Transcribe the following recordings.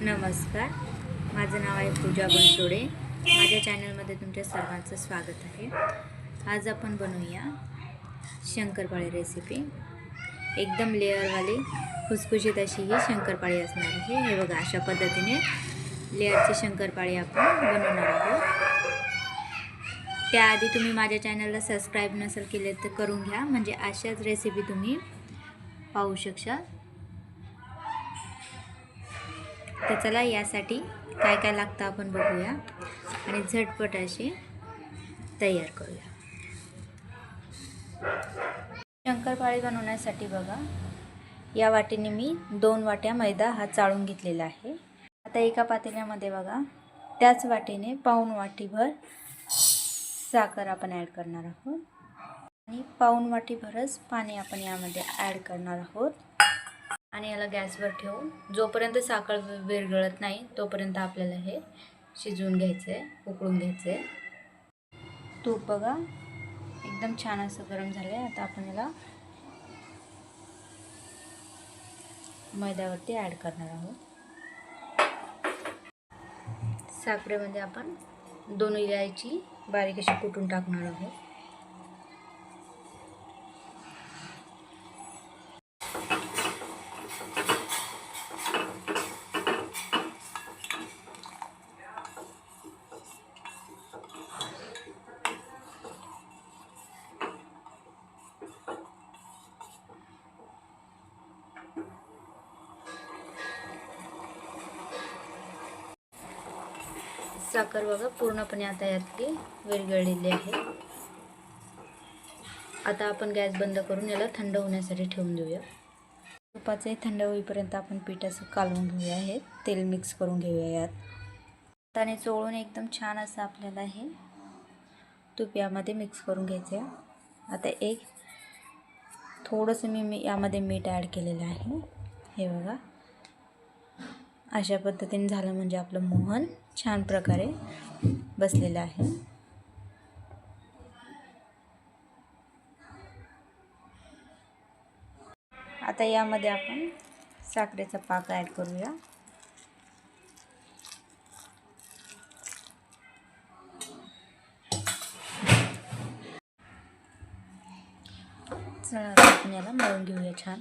नमस्कार. माझं नाव आहे पूजा बनसोडे माझ्या चॅनलमध्ये तुमच्या सर्वांचं स्वागत आहे. आज आपण बनवूया शंकरपाळी रेसिपी एकदम लेअरवाली खुसखुशीत अशी ही शंकरपाळी असणार आहे. हे बघा अशा पद्धतीने लेअरची शंकरपाळी आपण बनवणार आहोत. त्याआधी तुम्ही माझ्या चॅनलला सबस्क्राईब नसेल केले तर करून घ्या. म्हणजे अशाच रेसिपी तुम्ही पाहू शकशाल. तर चला यासाठी काय काय लागतं आपण बघूया. आणि झटपट अशी तयार करूया. शंकरपाळी बनवण्यासाठी बघा. या वाटीने मी दोन वाट्या मैदा हा चाळून घेतलेला आहे. आता एका पातेल्यामध्ये बघा. त्याच वाटीने पाऊण वाटीभर साखर आपण ॲड करणार आहोत. आणि पाऊण वाटीभरच पाणी आपण यामध्ये ॲड करणार आहोत. आणि याला गॅसवर ठेवून जोपर्यंत साखर विरघळत नाही तोपर्यंत आपल्याला हे शिजवून घ्यायचं आहे उकळून घ्यायचं आहे तूप बघा एकदम छान असं गरम झालं आहे आता आपण याला मैद्यावरती ॲड करणार आहोत. साखरेमध्ये आपण दोन इलायची बारीक अशी कुटून टाकणार आहोत. साखर बघा पूर्णपणे आता यातली विरघळलेली आहे. आता आपण गॅस बंद करून याला थंड होण्यासाठी ठेवून देऊया. तुपाचंही थंड होईपर्यंत आपण पीठ असं कालवून घेऊया हे. तेल मिक्स करून घेऊया यात. त्याने चोळून एकदम छान असं आपल्याला हे तूप यामध्ये मिक्स करून घ्यायचं आहे. आता एक थोडंसं मी मी यामध्ये मीठ ॲड केलेलं आहे. हे बघा. अशा पद्धतीने झालं म्हणजे आपलं मोहन छान प्रकारे बसलेलं आहे. आता यामध्ये आपण साखरेचा पाक ॲड करूया. चला आपण याला मळून घेऊया छान.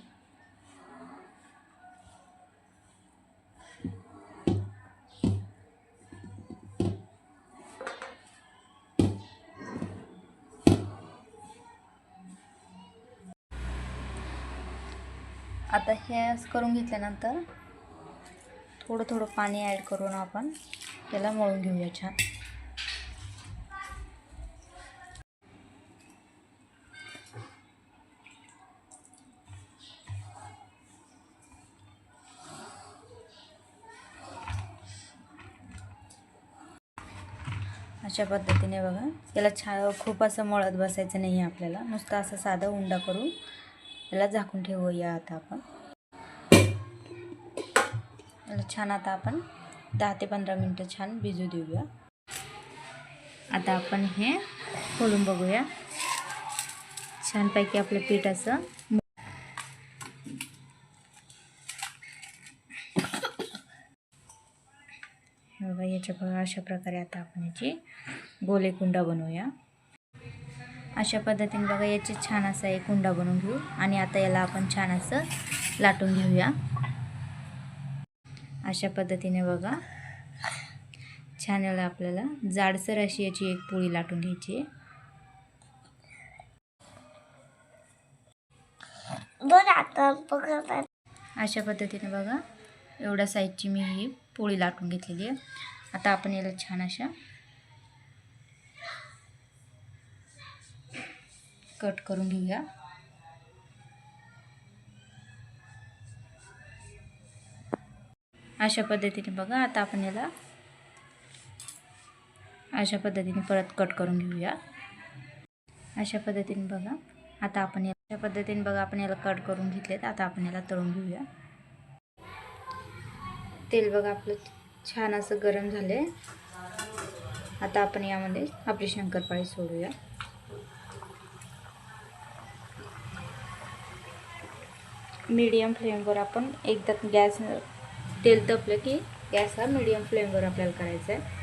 आता हे असं करून घेतल्यानंतर थोडं थोडं पाणी ॲड करून आपण त्याला मळून घेऊया छान. अशा पद्धतीने बघा याला छा खूप असं मळत बसायचं नाही आहे आपल्याला. नुसतं असं साधं उंडा करून याला झाकून ठेवूया आता आपण. याला छान आता आपण दहा ते पंधरा मिनटं छान भिजू देऊया. आता आपण हे खोलून बघूया. छानपैकी आपलं पीठ असं हे बघा याच्या अशा प्रकारे आता आपण याची गोले कुंडा बनवूया. अशा पद्धतीने बघा याची छान असा एक कुंडा बनवून घेऊ. आणि आता याला आपण छान असं लाटून घेऊया. अशा पद्धतीने बघा. छान याला आपल्याला जाडसर अशी याची एक पोळी लाटून घ्यायची आहे. बरं आता बघा. अशा पद्धतीने बघा एवढ्या साईजची मी ही पोळी लाटून घेतलेली आहे. आता आपण याला छान अशा कट करून घेऊया. अशा पद्धतीने बघा आता आपण याला अशा पद्धतीने परत कट करून घेऊया. अशा पद्धतीने बघा आता आपण या अशा पद्धतीने बघा आपण याला कट करून घेतलेत. आता आपण याला तळून घेऊया. तेल बघा आपलं छान असं गरम झाले आता आपण यामध्ये आपली शंकरपाळी सोडूया. मीडियम फ्लेमवर आपण एकदा गॅस तेल तपलं की गॅस हा मीडियम फ्लेमवर आपल्याला करायचा आहे.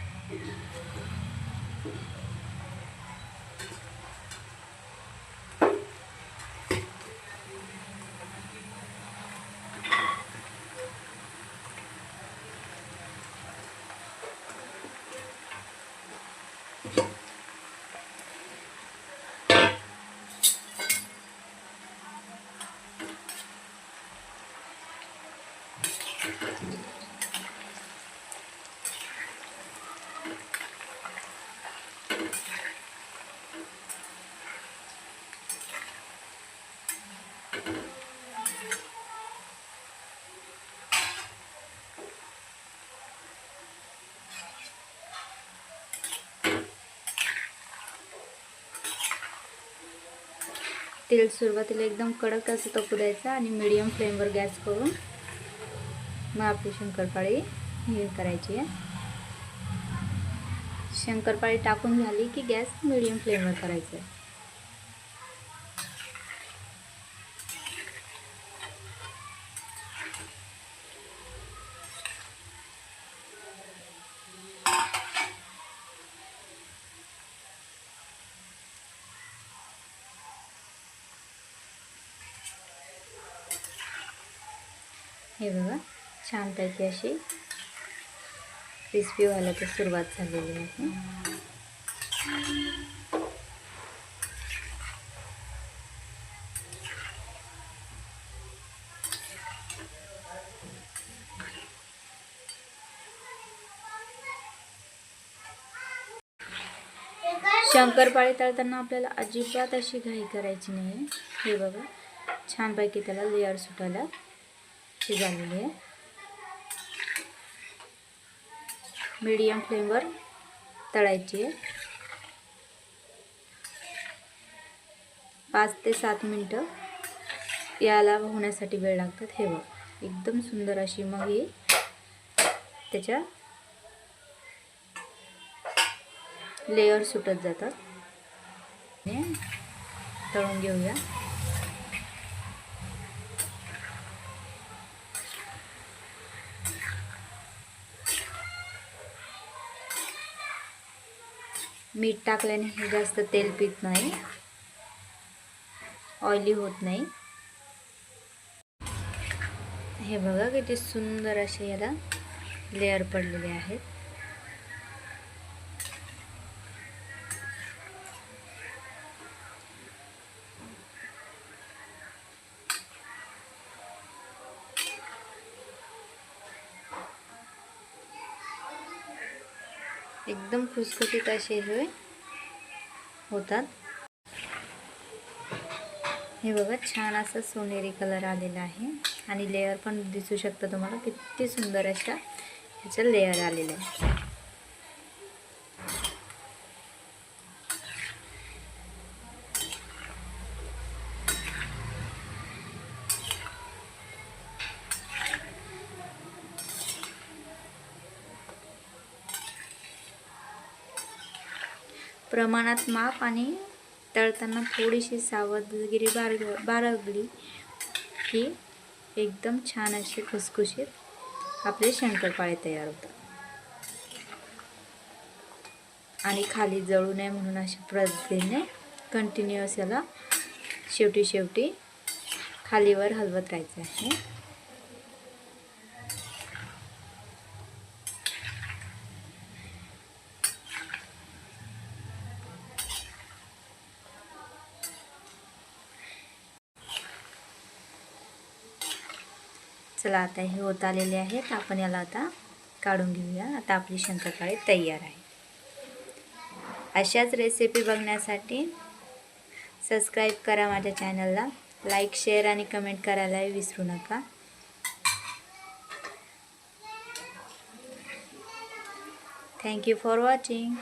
तेल सुरुवातीला एकदम कडक असं तपू द्यायचं आणि मिडियम फ्लेमवर गॅस करून मग आपली शंकरपाळी हे करायची आहे. शंकरपाळी टाकून झाली की गॅस मिडियम फ्लेमवर करायचं आहे. हे बघा छानपैकी अशी क्रिस्पी व्हायला तर सुरुवात झालेली आहे. शंकरपाळी तळताना आपल्याला अजिबात अशी घाई करायची नाही. हे बघा छानपैकी त्याला लेअर सुटायला ही झालेली आहे मीडियम फ्लेमवर तळायची. आहे पाच ते सात मिनटं याला होण्यासाठी वेळ लागतात. हे बघ एकदम सुंदर अशी मग ही त्याच्या लेअर सुटत जातात. तळून घेऊया. मीठ टाक जास्त तेल पीत नहीं. ऑइली होत नहीं. हे बघा किती सुंदर असे पडलेले आहेत. एकदम खुसखुशीत असे हे होतात. हे बघा छान असं सोनेरी कलर आलेला आहे. आणि लेअर पण दिसू शकतं तुम्हाला किती सुंदर अशा ह्याचं लेअर आलेलं आहे प्रमाणात माप आणि तळताना थोडीशी सावधगिरी बारग बाळगली की एकदम छान असे खुसखुशीत आपले शंकरपाळे तयार होतात. आणि खाली जळू नये म्हणून अशा पद्धतीने कंटिन्युअस याला शेवटी शेवटी खालीवर हलवत राहायचं आहे. चला आता हे होत आलेले आहेत. आपण याला आता काढून घेऊया. आता आपली शंकरपाळी तयार आहे. अशाच रेसिपी बघण्यासाठी सबस्क्राईब करा माझ्या चॅनलला लाईक शेअर आणि कमेंट करायलाही विसरू नका. Thank you for watching